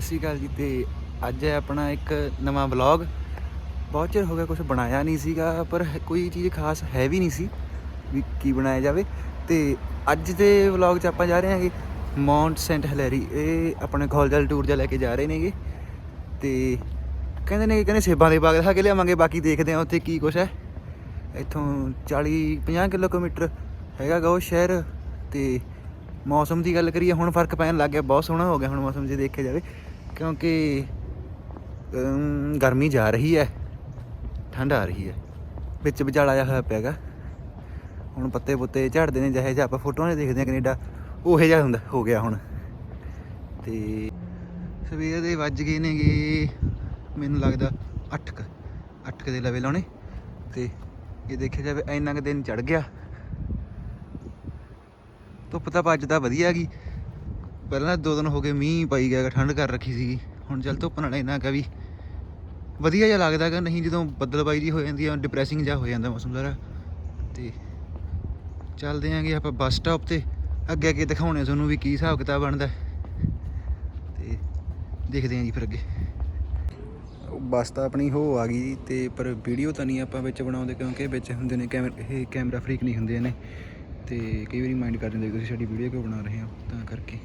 ਸਤਿ ਸ਼੍ਰੀ ਅਕਾਲ ਜੀ, ਤੇ ਅੱਜ ਹੈ ਆਪਣਾ ਇੱਕ ਨਵਾਂ ਵਲੌਗ। ਬਹੁਤ ਚਿਰ ਹੋ ਗਿਆ ਕੁਝ ਬਣਾਇਆ ਨਹੀਂ ਸੀਗਾ, ਪਰ ਕੋਈ ਚੀਜ਼ ਖਾਸ ਹੈ ਵੀ ਨਹੀਂ ਸੀ ਵੀ ਕੀ ਬਣਾਇਆ ਜਾਵੇ। ਤੇ ਅੱਜ ਦੇ ਵਲੌਗ 'ਚ ਆਪਾਂ ਜਾ ਰਹੇ ਹਾਂਗੇ ਮਾਉਂਟ ਸੈਂਟ ਹਲੈਰੀ। ਇਹ ਆਪਣੇ ਖੋਲਜਲ ਟੂਰ ਜਾ ਲੈ ਕੇ ਜਾ ਰਹੇ ਨੇਗੇ। ਤੇ ਕਹਿੰਦੇ ਨੇ ਕਹਿੰਦੇ ਸੇਬਾਂ ਦੇ ਬਾਗ ਦਿਖਾ ਕੇ ਲਿਆਵਾਂਗੇ, ਬਾਕੀ ਦੇਖਦੇ ਹਾਂ ਉੱਥੇ ਕੀ ਕੁਛ ਹੈ। ਇੱਥੋਂ 40 50 ਕਿਲੋਮੀਟਰ ਹੈਗਾ ਗਾ ਉਹ ਸ਼ਹਿਰ। ਤੇ ਮੌਸਮ ਦੀ ਗੱਲ ਕਰੀਏ, ਹੁਣ ਫ਼ਰਕ ਪੈਣ ਲੱਗ ਗਿਆ, ਬਹੁਤ ਸੋਹਣਾ ਹੋ ਗਿਆ ਹੁਣ ਮੌਸਮ ਜੇ ਦੇਖਿਆ ਜਾਵੇ। ਕਿਉਂਕਿ ਗਰਮੀ ਜਾ ਰਹੀ ਹੈ। ਠੰਡ ਆ ਰਹੀ ਹੈ। ਵਿੱਚ ਵਿਚਾਲਾ ਜਿਹਾ ਹੋਇਆ ਪਿਆਗਾ। ਹੁਣ ਪੱਤੇ ਪੁੱਤੇ ਝੜਦੇ ਨੇ, ਜਿਹੇ ਜਿਹਾ ਆਪਾਂ ਫੋਟੋਆਂ 'ਚ ਦੇਖਦੇ ਹਾਂ ਕੈਨੇਡਾ, ਉਹੇ ਜਿਹਾ ਹੁੰਦਾ, ਹੋ ਗਿਆ ਹੁਣ। ਤੇ ਸਵੇਰ ਦੇ ਵੱਜ ਗਏ ਨੇਗੇ, ਮੈਨੂੰ ਲੱਗਦਾ 8 ਕ 8 ਦੇ ਲਵੇ ਲਾਉਣੇ। ਤੇ ਇਹ ਦੇਖਿਆ ਜਾਵੇ, ਇੰਨਾ ਕੁ ਦਿਨ ਚੜ ਗਿਆ। ਧੁੱਪ ਤਾਂ ਅੱਜ ਤਾਂ ਵਧੀਆ ਗਈ ਪਹਿਲਾਂ ਦੋ ਦਿਨ ਹੋ ਗਏ ਮੀਂਹ ਪਾਈ ਗਿਆ ਠੰਡ ਕਰ ਰੱਖੀ ਸੀਗੀ। ਹੁਣ ਚੱਲ ਧੁੱਪ ਨਾਲ ਇੰਨਾ ਕਾ ਵੀ ਵਧੀਆ ਜਿਹਾ ਲੱਗਦਾ ਗਾ ਨਹੀਂ ਜਦੋਂ ਬੱਦਲਬਾਈ ਜੀ ਹੋ ਜਾਂਦੀ ਆ ਡਿਪਰੈਸਿੰਗ ਜਿਹਾ ਹੋ ਜਾਂਦਾ ਮੌਸਮ ਸਾਰਾ। ਤੇ ਚੱਲਦੇ ਆਂਗੇ ਆਪਾਂ ਬੱਸ ਸਟਾਪ ਤੇ, ਅੱਗੇ ਅੱਗੇ ਦਿਖਾਉਣੇ ਤੁਹਾਨੂੰ ਵੀ ਕੀ ਹਿਸਾਬ ਕਿਤਾਬ ਬਣਦਾ। ਹੈ। ਤੇ ਦੇਖਦੇ ਆਂ ਜੀ ਫਿਰ ਅੱਗੇ। ਬੱਸ ਤਾਂ ਆਪਣੀ ਹੋ ਆ ਗਈ ਤੇ ਪਰ ਵੀਡੀਓ ਤਾਂ ਨਹੀਂ ਆਪਾਂ ਵਿੱਚ ਬਣਾਉਂਦੇ ਕਿਉਂਕਿ ਵਿੱਚ ਹੁੰਦੇ ਨੇ ਕੈਮਰਾ, ਇਹ ਕੈਮਰਾ ਫਰੀਕ ਨਹੀਂ ਹੁੰਦੇ ਨੇ ਤੇ ਕਈ ਵਾਰੀ ਮਾਈਂਡ ਕਰ ਦਿੰਦੇ ਵੀ ਤੁਸੀਂ ਸਾਡੀ ਵੀਡੀਓ ਕਿਉਂ ਬਣਾ ਰਹੇ ਹੋ, ਤਾਂ ਕਰਕੇ।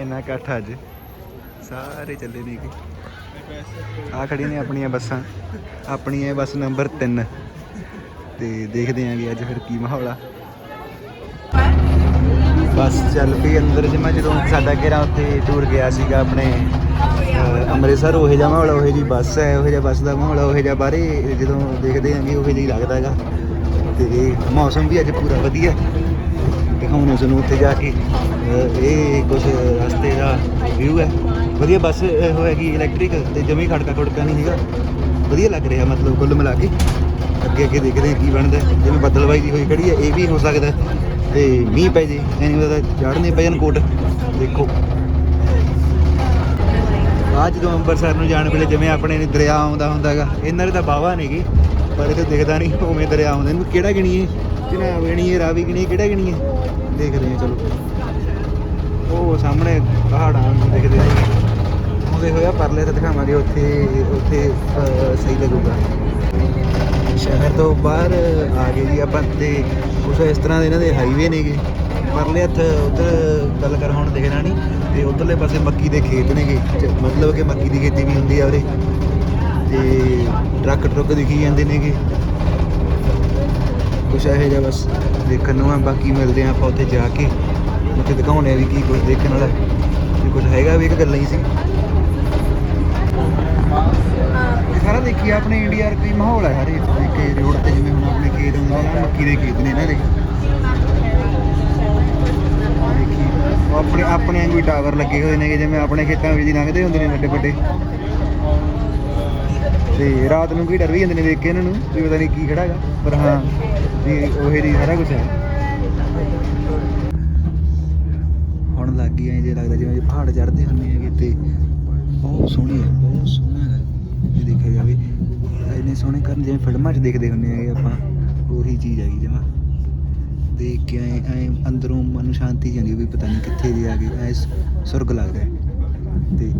ਇੰਨਾ ਇਕੱਠ ਅੱਜ। ਸਾਰੇ ਚੱਲੇ ਨੇ ਆ ਖੜੀ ਨੇ ਆਪਣੀਆਂ ਬੱਸਾਂ। ਆਪਣੀ ਹੈ ਬੱਸ ਨੰਬਰ 3 ਤੇ ਦੇਖਦੇ ਆਂਗੇ ਅੱਜ ਫਿਰ ਕੀ ਮਾਹੌਲ ਆ। ਬੱਸ ਚੱਲ ਪਈ ਅੰਦਰ। ਜਿਵੇਂ ਜਦੋਂ ਸਾਡਾ ਘੇਰਾ ਉੱਥੇ ਟੂਰ ਗਿਆ ਸੀਗਾ ਆਪਣੇ ਅੰਮ੍ਰਿਤਸਰ, ਉਹੇ ਜਿਹਾ ਮਾਹੌਲ ਉਹੇ ਜੀ ਬੱਸ ਹੈ ਉਹੇ ਜਿਹਾ ਬੱਸ ਦਾ ਮਾਹੌਲ ਉਹੇ ਜਿਹਾ ਬਾਰੇ ਜਦੋਂ ਦੇਖਦੇ ਆਂਗੇ ਉਹੇ ਜਿਹਾ ਲੱਗਦਾ ਹੈਗਾ। ਤੇ ਮੌਸਮ ਵੀ ਅੱਜ ਪੂਰਾ ਵਧੀਆ। ਦਿਖਾਉਣੇ ਸਾਨੂੰ ਉੱਥੇ ਜਾ ਕੇ। ਇਹ ਕੁਝ ਰਸਤੇ ਦਾ ਵਿਊ ਹੈ। ਵਧੀਆ ਬੱਸ ਇਹ ਹੋਏਗੀ ਇਲੈਕਟ੍ਰਿਕ ਤੇ ਜਮੀ ਖੜਕਾ ਖੜਕਾ ਨਹੀਂ ਹੈਗਾ ਵਧੀਆ ਲੱਗ ਰਿਹਾ ਮਤਲਬ ਕੁੱਲ ਮਿਲਾ ਕੇ। ਅੱਗੇ ਅੱਗੇ ਦੇਖਦੇ ਕੀ ਬਣਦਾ ਜਿਵੇਂ ਬੱਦਲਬਾਈ ਦੀ ਹੋਈ ਖੜੀ ਹੈ, ਇਹ ਵੀ ਹੋ ਸਕਦਾ ਹੈ। ਤੇ ਮੀਂਹ ਪੈ ਜੇ ਐਨੀ ਉਹਦਾ ਚੜ੍ਹਨੇ ਪੈ ਜਾਣ ਕੋਟ। ਦੇਖੋ। ਆ ਜਦੋਂ ਅੰਮ੍ਰਿਤਸਰ ਨੂੰ ਜਾਣ ਵੇਲੇ ਜਿਵੇਂ ਆਪਣੇ ਨੇ ਦਰਿਆ ਆਉਂਦਾ ਹੁੰਦਾ ਹੈਗਾ ਇਹਨਾਂ ਦੇ ਤਾਂ ਬਾਵਾ ਨੇਗੇ। ਪਰ ਇਹ ਦੇਖਦਾ ਨਹੀਂ, ਉਵੇਂ ਦਰਿਆ ਆਉਂਦੇ। ਨੇ ਕਿਹੜਾ ਗਿਣੀਏ? ਜਨਾਬ ਗਿਣੀਏ ਰਾਵੀ ਗਿਣੀਏ ਕਿਹੜਾ ਗਿਣੀਏ ਦੇਖਦੇ ਹਾਂ, ਚਲੋ। ਉਹ ਸਾਹਮਣੇ ਪਹਾੜਾਂ ਨੂੰ ਦਿਖਦੇ ਨੇ ਆਉਂਦੇ ਹੋਇਆ ਪਰਲੇ ਤੇ ਦਿਖਾਵਾਂਗੇ ਉੱਥੇ ਉੱਥੇ ਸਹੀ ਲੱਗੂਗਾ। ਸ਼ਹਿਰ ਤੋਂ ਬਾਹਰ ਆ ਗਏ ਜੀ ਆਪਾਂ ਤੇ ਕੁਛ ਇਸ ਤਰ੍ਹਾਂ ਦੇ ਇਹਨਾਂ ਦੇ ਹਾਈਵੇ ਨੇਗੇ। ਪਰਲੇ ਹੱਥ ਉਧਰ ਗੱਲ ਕਰ, ਹੁਣ ਦਿਖਣਾ ਨਹੀਂ, ਤੇ ਉਧਰਲੇ ਪਾਸੇ ਮੱਕੀ ਦੇ ਖੇਤ ਨੇਗੇ। ਮਤਲਬ ਕਿ ਮੱਕੀ ਦੀ ਖੇਤੀ ਵੀ ਹੁੰਦੀ ਆ ਉਰੇ। ਤੇ ਟਰੱਕ ਟਰੁੱਕ ਦਿਖੀ ਜਾਂਦੇ ਨੇਗੇ। ਕੁਛ ਇਹੋ ਜਿਹਾ ਬਸ ਦੇਖਣ ਨੂੰ ਆ, ਬਾਕੀ ਮਿਲਦੇ ਆ ਆਪਾਂ ਉੱਥੇ ਜਾ ਕੇ। ਉੱਥੇ ਦਿਖਾਉਣੇ ਆ ਵੀ ਕੀ ਕੁਝ ਦੇਖਣ ਵਾਲਾ ਜੇ ਕੁਝ ਹੈਗਾ ਵੀ ਇੱਕ ਗੱਲਾਂ ਹੀ ਸੀ। ਸਾਰਾ ਦੇਖੀ ਆਪਣੇ ਇੰਡੀਆ ਦਾ ਕੋਈ ਮਾਹੌਲ ਹੈ ਹਰੇ ਕਿ ਰੋਡ ਤੇ ਜਿਵੇਂ ਹੁਣ ਆਪਣੇ ਖੇਤ ਹੁੰਦੇ ਨੇ ਮੱਕੀ ਦੇ ਖੇਤ ਨੇ ਇਹਨਾਂ ਦੇ। ਆਪਣੇ ਆਪਣੇ ਵਾਂਗੂ ਟਾਵਰ ਲੱਗੇ ਹੋਏ ਨੇ ਜਿਵੇਂ ਆਪਣੇ ਖੇਤਾਂ ਵਿੱਚ ਦੀ ਲੰਘਦੇ ਹੁੰਦੇ ਨੇ ਵੱਡੇ ਵੱਡੇ ਤੇ ਰਾਤ ਨੂੰ ਵੀ ਡਰ ਵੀ ਜਾਂਦੇ ਨੇ ਦੇਖ ਕੇ ਇਹਨਾਂ ਨੂੰ ਵੀ ਪਤਾ ਨਹੀਂ ਕੀ ਖੜਾ ਹੈਗਾ, ਪਰ ਹਾਂ ਵੀ ਉਹੇ ਦੀ ਸਾਰਾ ਕੁਝ ਹੈ। ਹੁਣ ਲੱਗ ਗਈ ਐ ਜੇ ਲੱਗਦਾ ਜਿਵੇਂ ਪਹਾੜ ਚੜਦੇ ਹੁੰਦੇ ਹੈਗੇ ਤੇ ਬਹੁਤ ਸੋਹਣੀ ਹੈ, ਬਹੁਤ ਸੋਹਣਾ ਹੈ ਜੇ ਦੇਖਿਆ ਜਾਵੇ, ਇੰਨੇ ਸੋਹਣੇ ਕਰਨ ਜਿਵੇਂ ਫਿਲਮਾਂ 'ਚ ਦੇਖਦੇ ਹੁੰਦੇ ਹੈਗੇ ਆਪਾਂ, ਉਹੀ ਚੀਜ਼ ਹੈਗੀ ਜਮਾ। ਦੇਖ ਕੇ ਐ ਐ ਅੰਦਰੋਂ ਮਨ ਨੂੰ ਸ਼ਾਂਤੀ ਜਾਂਦੀ ਵੀ ਪਤਾ ਨਹੀਂ ਕਿੱਥੇ ਜੇ ਆ ਗਏ ਐ ਸੁਰਗ ਲੱਗਦਾ ਤੇ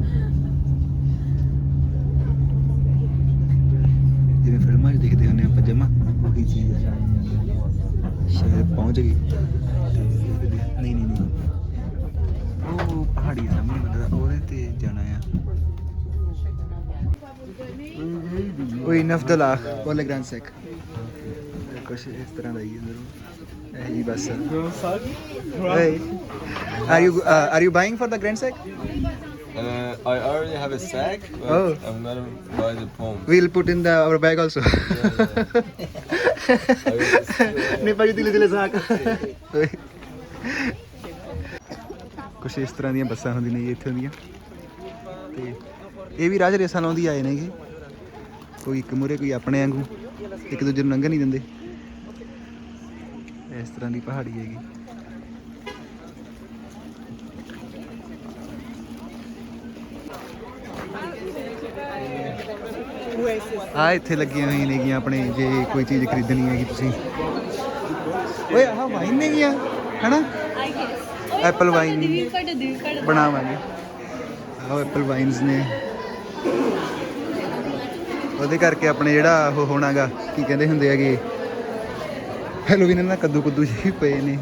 ਜਿਵੇਂ ਫਿਲਮਾਂ 'ਚ ਦੇਖਦੇ ਹੁੰਦੇ ਆਪਾਂ ਜਮਾ ਉਹੀ ਚੀਜ਼ ਹੈ। ਸ਼ਾਇਦ ਪਹੁੰਚ ਗਈ। ਨਹੀਂ ਨਹੀਂ ਨਹੀਂ। ਉਹ ਪਹਾੜੀ ਸਾਹਮਣੇ ਬੰਦਾ ਉਹਦੇ ਤੇ ਜਾਣਾ ਆ। ਉਹ ਇਨਫ ਦਾ ਲਾ ਕੋਲੇ ਗ੍ਰਾਂਡ ਸੈਕ ਕੁਛ ਇਸ ਤਰ੍ਹਾਂ ਦਾ ਹੀ ਅੰਦਰੋਂ। ਇਹ ਜੀ ਬਸ you uh, are you buying for the grand sack? Uh, I already have a sack, but Oh. I'm gonna buy the palm. We'll put in the our bag also. ਨਹੀਂ ਭਾਜੀ ਦਿਲੇ ਦਿਲੇ ਸਾਕ ਕੁਛ ਇਸ ਤਰ੍ਹਾਂ ਦੀਆਂ ਬੱਸਾਂ ਹੁੰਦੀਆਂ ਨੇ ਜੀ ਇੱਥੇ ਹੁੰਦੀਆਂ ਤੇ ਇਹ ਵੀ ਰਾਜ ਰੇਸਾਂ ਲਾਉਂਦੀ ਆਏ ਨੇਗੇ ਕੋਈ ਇੱਕ ਮੂਰੇ ਕੋਈ ਆਪਣੇ ਵਾਂਗੂ ਇੱਕ ਦੂਜੇ ਨੂੰ ਲੰਘਣ ਨਹੀਂ ਦਿੰਦੇ ਇਸ ਤਰ੍ਹਾਂ ਦੀ ਪਹਾੜੀ ਹੈਗੀ ਆ ਇੱਥੇ ਲੱਗੀਆਂ ਹੋਈਆਂ ਨੇਗੀਆਂ ਆਪਣੇ ਜੇ ਕੋਈ ਚੀਜ਼ ਖਰੀਦਣੀ ਹੈਗੀ ਤੁਸੀਂ। ਓਏ ਆਹ ਵਾਈਨ ਨੇਗੀਆਂ ਹਨਾ? ਐਪਲ ਵਾਈਨ ਦੀ ਕੱਢ ਦੀ ਕੱਢ ਬਣਾਵਾਂਗੇ। ਆਹ ਐਪਲ ਵਾਈਨਸ ਨੇ। ਉਹਦੇ ਕਰਕੇ ਆਪਣੇ ਜਿਹੜਾ ਉਹ ਹੋਣਾਗਾ ਕੀ ਕਹਿੰਦੇ ਹੁੰਦੇ ਹੈਗੇ? ਹੈਲੋਵੀਨ ਨਾਲ ਕੱਦੂ ਕੁੱਦੂ ਜਿਹੇ ਪਏ ਨੇ।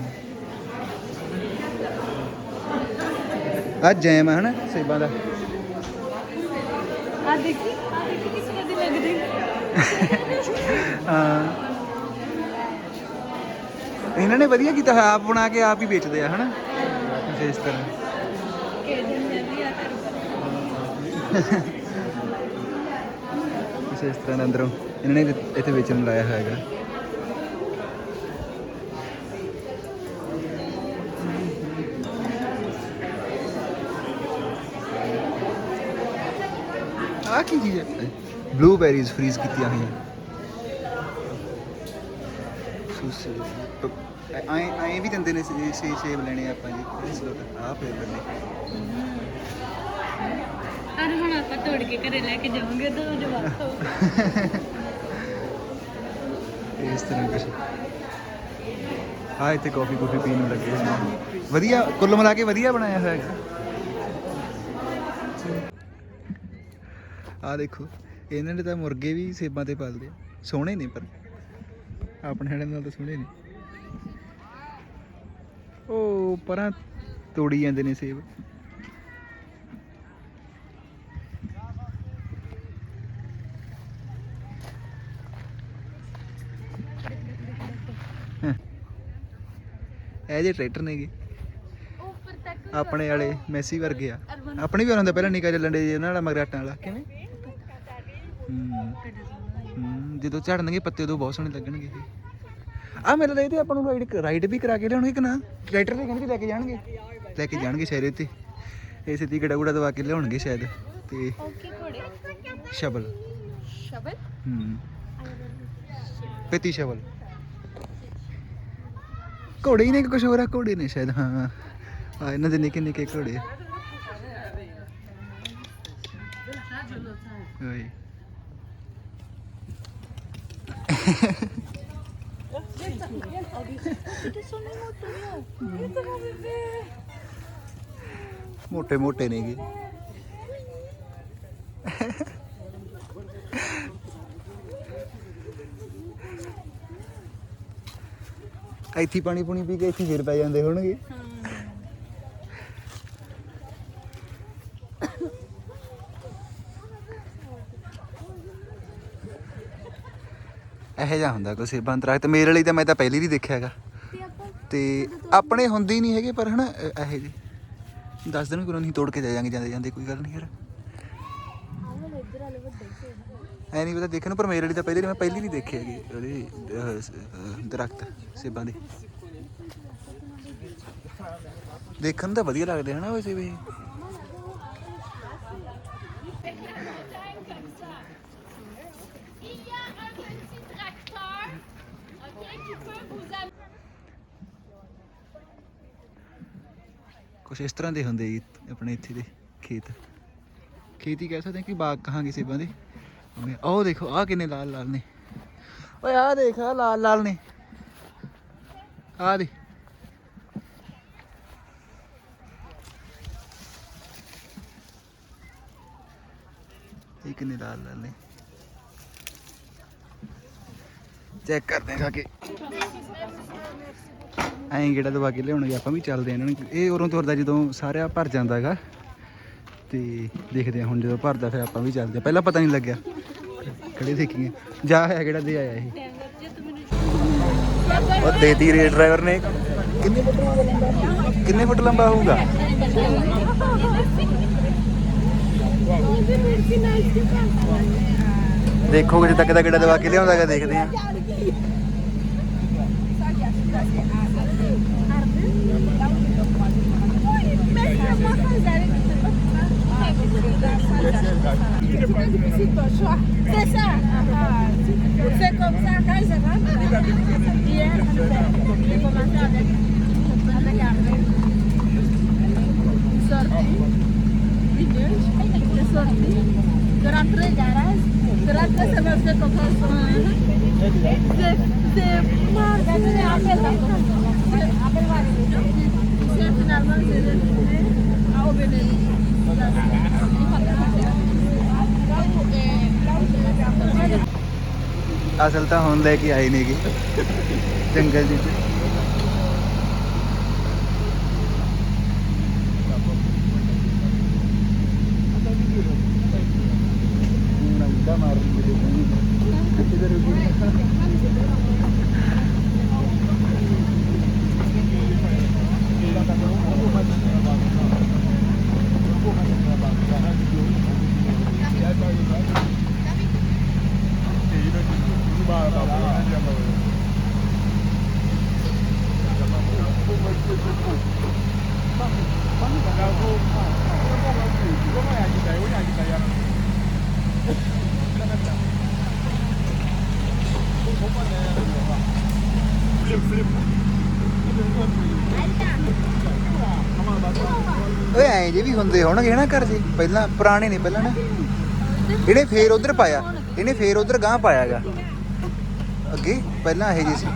ਆ ਜੈਮ ਆ ਹਨਾ ਸੇਬਾਂ ਦਾ। ਆ ਦੇਖੀ ਆ ਦੇਖੀ ਕਿਸ ਦੀ ਲੱਗਦੀ ਹਾਂ। ਇਹਨਾਂ ਨੇ ਵਧੀਆ ਕੀਤਾ ਹੋਇਆ, ਆਪ ਬਣਾ ਕੇ ਆਪ ਹੀ ਵੇਚਦੇ ਆ ਹਨਾ? ਇਸ ਤਰ੍ਹਾਂ। ਕਿ ਜੰਨੇ ਵੀ ਆ ਕਰ ਇਸ ਤਰ੍ਹਾਂ ਦਾ ਅੰਦਰੋਂ ਇਹਨਾਂ ਨੇ ਇੱਥੇ- ਵੇਚਣ ਲਾਇਆ ਹੋਇਆ ਹੈਗਾ। ਆ ਕੀ ਚੀਜ਼ ਹੈ? ਬਲੂਬੇਰੀਜ਼ ਫਰੀਜ਼ ਕੀਤੀਆਂ ਹੋਈਆਂ ਸੂਸੇ ਆਏ ਆਏ ਵੀ ਦਿੰਦੇ ਨੇ ਸੇ ਸੇ- ਸੇਬ ਲੈਣੇ ਆ ਆਪਾਂ ਜੀ ਇਸ ਲੋਟ ਆ ਫਲੇਵਰ ਨੇ ਅਰੇ ਹੁਣ ਆਪਾਂ ਤੋੜ ਕੇ ਘਰੇ ਲੈ ਕੇ ਜਾਵਾਂਗੇ ਤਾਂ ਜਵਾਬ ਹੋ ਇਸ ਤਰ੍ਹਾਂ ਕੁਛ ਆ ਇੱਥੇ ਕਾਫੀ ਕੁਫੀ ਪੀਣ ਨੂੰ ਲੱਗੇ ਹੋਏ ਨੇ ਵਧੀਆ ਕੁੱਲ ਮਿਲਾ ਕੇ ਵਧੀਆ ਬਣਾਇਆ ਹੋਇਆ ਹੈ ਆ ਦੇਖੋ ਇਹਨਾਂ ਨੇ ਤਾਂ ਮੁਰਗੇ ਵੀ ਸੇਬਾਂ ਤੇ ਪਾਲਦੇ ਆ। ਸੋਹਣੇ ਨੇ ਪਰ। ਆਪਣੇ ਹੜੇ ਨਾਲ ਤਾਂ ਸੋਹਣੇ ਨੇ। ਉਹ ਪਰਾਂ ਤੋੜੀ ਜਾਂਦੇ ਨੇ ਸੇਬ। ਇਹ ਜੇ ਟਰੈਕਟਰ ਨੇਗੇ। ਉੱਪਰ ਤੱਕ ਆਪਣੇ ਵਾਲੇ ਮੈਸੀ ਵਰਗੇ ਆ। ਆਪਣੇ ਵੀ ਹੁੰਦਾ ਪਹਿਲਾਂ ਨਿਕਾ ਚੱਲਣ ਦੇ ਜਿਹਨਾਂ ਵਾਲਾ ਮਗਰਾਟਾਂ ਵਾਲਾ। ਕਿਵੇਂ ਹੂੰ ਹੂੰ ਜਦੋਂ ਝੜਨਗੇ ਪੱਤੇ ਉਦੋਂ ਬਹੁਤ ਸੋਹਣੇ ਲੱਗਣਗੇ ਆ ਮੇਰੇ ਲਈ ਤੇ ਆਪਾਂ ਨੂੰ ਰਾਈਡ ਰਾਈਡ ਵੀ ਕਰਾ ਕੇ ਲਿਆਉਣਗੇ ਕਿ ਨਾ। ਟਰੈਕਟਰ ਤੇ ਕਹਿੰਦੇ ਲੈ ਕੇ ਜਾਣਗੇ। ਲੈ ਕੇ ਜਾਣਗੇ ਸ਼ਹਿਰੇ ਤੇ ਇਹ ਸਿੱਧੀ ਗੜਾ ਗੁੜਾ ਦਵਾ ਕੇ ਲਿਆਉਣਗੇ ਸ਼ਾਇਦ। ਤੇ ਓਕੇ ਘੋੜੇ। ਸ਼ਬਲ। ਸ਼ਬਲ? ਹੂੰ। ਪੇਤੀ ਸ਼ਬਲ। ਘੋੜੇ ਹੀ ਨੇ ਕਿ ਕੁਛ ਹੋਰ ਆ ਘੋੜੇ ਨੇ ਸ਼ਾਇਦ ਹਾਂ। ਆ ਇਹਨਾਂ ਦੇ ਨਿੱਕੇ ਨਿੱਕੇ ਘੋੜੇ। ਓਏ। ਮੋਟੇ ਮੋਟੇ ਨੇਗੇ ਇੱਥੇ ਪਾਣੀ ਪੂਣੀ ਪੀ ਕੇ ਇੱਥੇ ਹੀ ਫਿਰ ਪੈ ਜਾਂਦੇ ਹੋਣਗੇ। ਇਹੋ ਜਿਹਾ ਹੁੰਦਾ ਕੋਈ ਸੇਬਾਂ ਦਾ ਦਰਖਤ ਮੇਰੇ ਲਈ ਤਾਂ ਮੈਂ ਤਾਂ ਪਹਿਲੀ ਵੀ ਦੇਖਿਆ ਹੈਗਾ। ਤੇ ਆਪਾਂ ਤੇ ਆਪਣੇ ਹੁੰਦੇ ਹੀ ਨਹੀਂ ਹੈਗੇ ਪਰ ਹਨਾ ਇਹ- ਇਹੋ ਜਿਹੇ। ਦੱਸ ਦਿਨ ਕੋਈ ਨਹੀਂ ਤੋੜ ਕੇ ਜਾ ਜਾਾਂਗੇ ਜਾਂਦੇ ਜਾਂਦੇ ਕੋਈ ਗੱਲ ਨਹੀਂ ਯਾਰ। ਐ ਨਹੀਂ ਪਤਾ ਦੇਖਣ ਨੂੰ ਪਰ ਮੇਰੇ ਲਈ ਤਾਂ ਪਹਿਲੇ ਮੈਂ ਪਹਿਲੀ ਨਹੀਂ ਦੇਖੇ ਹੈਗੇ ਉਹਦੇ ਅਹ, ਸ- ਅਹ, ਦਰਖਤ ਸੇਬਾਂ ਦੇ। ਦੇਖਣ ਨੂੰ ਤਾਂ ਵਧੀਆ ਲੱਗਦੇ ਹਨਾ ਵੈਸੇ ਵੀ। ਕੁਛ ਇਸ ਤਰ੍ਹਾਂ ਦੇ ਹੁੰਦੇ ਜੀ ਆਪਣੇ ਇੱਥੇ ਦੇ ਖੇਤ। ਖੇਤੀ ਕਹਿ ਸਕਦੇ ਹਾਂ ਕਿ ਬਾਗ ਕਹਾਂਗੇ ਸੇਬਾਂ ਦੇ। ਉਹ ਦੇਖੋ, ਆਹ ਕਿੰਨੇ ਲਾਲ ਲਾਲ ਨੇ। ਓਏ, ਆਹ ਦੇਖ, ਆਹ ਲਾਲ ਲਾਲ ਨੇ। ਆਹ ਦੇ। ਇਹ ਕਿੰਨੇ ਲਾਲ ਲਾਲ ਨੇ। ਚੈੱਕ ਕਰਦੇ ਹਾਂ ਕਿ। ਐਂ ਕਿਹੜਾ ਦਵਾ ਕੇ ਲਿਆਉਣਗੇ, ਆਪਾਂ ਵੀ ਚੱਲਦੇ ਆ ਇਹਨਾਂ ਨੂੰ। ਇਹ ਉਰੋਂ ਤੁਰਦਾ ਜਦੋਂ ਸਾਰਿਆ ਭਰ ਜਾਂਦਾ ਹੈਗਾ। ਤੇ ਦੇਖਦੇ ਆ ਹੁਣ ਜਦੋਂ ਭਰਦਾ ਫਿਰ ਆਪਾਂ ਵੀ ਚੱਲਦੇ ਆ ਪਹਿਲਾਂ ਪਤਾ ਨਹੀਂ ਲੱਗਿਆ। ਖੜੇ ਦੇਖੀਏ। ਜਾ ਹੈ ਕਿਹੜਾ, ਦੇ ਆਇਆ ਇਹ। ਉਹ ਦੇਤੀ ਰੇਡ ਡਰਾਈਵਰ ਨੇ। ਕਿੰਨੇ ਫੁੱਟ ਲੰਬਾ ਕਿੰਨੇ ਫੁੱਟ ਲੰਬਾ ਹੋਊਗਾ? ਦੇਖੋ ਕਿਤੇ ਤੱਕ ਦਾ ਕਿਹੜਾ ਦਵਾ ਕੇ ਲਿਆਉਂਦਾ ਹੈਗਾ, ਦੇਖਦੇ ਆ C'est ça. C'est comme ça, quand ça va. Hier, j'ai commencé avec, avec Une sortie. Une sortie. De rentrer garage. De rentrer, ça me fait comme de C'est mort. C'est finalement, c'est retourné à Obénélie. ਅਸਲ ਤਾਂ ਹੁਣ ਲੈ ਕੇ ਆਏ ਨੇਗੀ। ਜੰਗਲ ਜੀ ਓਏ ਐਂ ਜੇ ਵੀ ਹੁੰਦੇ ਹੋਣਗੇ ਨਾ ਘਰ ਜੀ, ਪਹਿਲਾਂ ਪੁਰਾਣੇ ਨੇ ਪਹਿਲਾਂ ਨਾ। ਇਹਨੇ ਫੇਰ ਉਧਰ ਪਾਇਆ, ਇਹਨੇ ਫੇਰ ਉਧਰ ਗਾਂ ਪਾਇਆਗਾ ਅੱਗੇ, ਪਹਿਲਾਂ ਇਹ ਜੀ ਸੀ।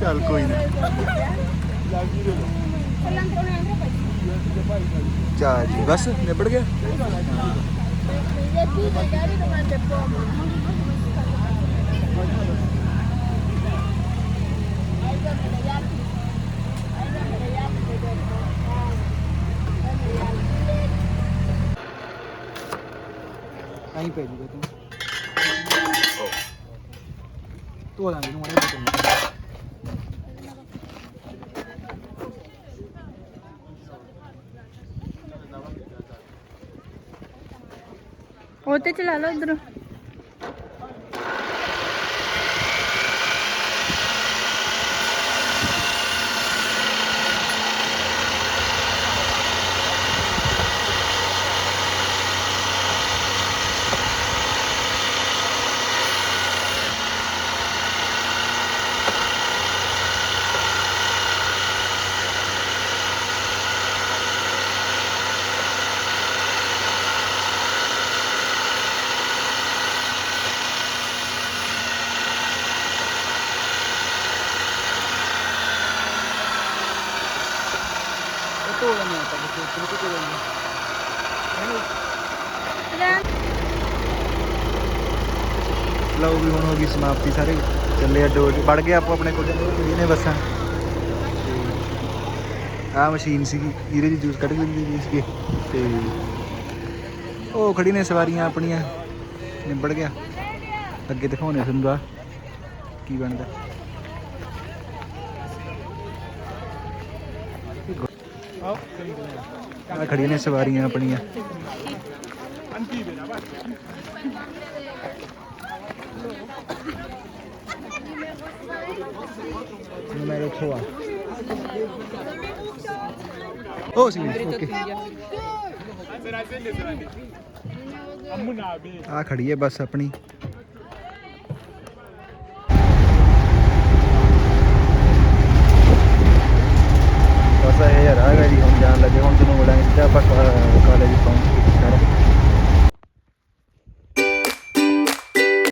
ਚੱਲ ਕੋਈ ਨਾ। ਚਾ ਜੀ ਬਸ ਨਿਬੜ ਗਿਆ? ਆਈ ਪੈ ਜੂਗਾ ਤੂੰ। ਤੋ ਦਾਂਗੇ ਨੂੰ ਮਾਰੇ ਬਤਨ ਉਹ ਤੇ ਚਲਾ ਲਓ ਇਧਰੋਂ ਤੋ ਦਾਂਗੇ ਆਪਾਂ ਤੂੰ ਕਿਤੇ ਜਾਈਏ ਲਓ ਵੀ ਹੁਣ ਹੋ ਗਈ ਸਮਾਪਤੀ ਸਾਰੇ। ਚੱਲੇ ਅੱਡੋ ਅੱਡ ਵੜ ਗਏ ਆਪੋ ਆਪਣੇ ਕੋਲ। ਜਿਹੜੀ ਨੇ ਬੱਸਾਂ। ਆ ਮਸ਼ੀਨ ਸੀਗੀ। ਇਹਦੇ ਚ ਜੂਸ ਕੱਢ ਕੇ ਦਿੰਦੀ ਸੀਗੇ ਤੇ ਉਹ ਖੜੀ ਨੇ ਸਵਾਰੀਆਂ ਆਪਣੀਆਂ। ਨਿਬੜ ਗਿਆ। ਅੱਗੇ ਦਿਖਾਉਣੇ ਤੁਹਾਨੂੰ ਦਾ ਕੀ ਬਣਦਾ। ਆ ਖੜੀਆਂ ਨੇ, ਸਵਾਰੀਆਂ ਆਪਣੀਆਂ। ਨੰਬਰ 100 ਆ। ਉਹ ਸੀ। ਓਕੇ। ਆ ਖੜੀ ਹੈ ਬੱਸ ਆਪਣੀ। ਬਸ ਇਹ ਹੈਗਾ ਜੀ ਹੁਣ ਜਾਣ ਲੱਗੇ। ਹੁਣ ਤੁਹਾਨੂੰ ਮਿਲਾਂਗੇ ਸਿੱਧਾ ਆਪਾਂ ਕਾਲਜ ਪਹੁੰਚ ਗਏ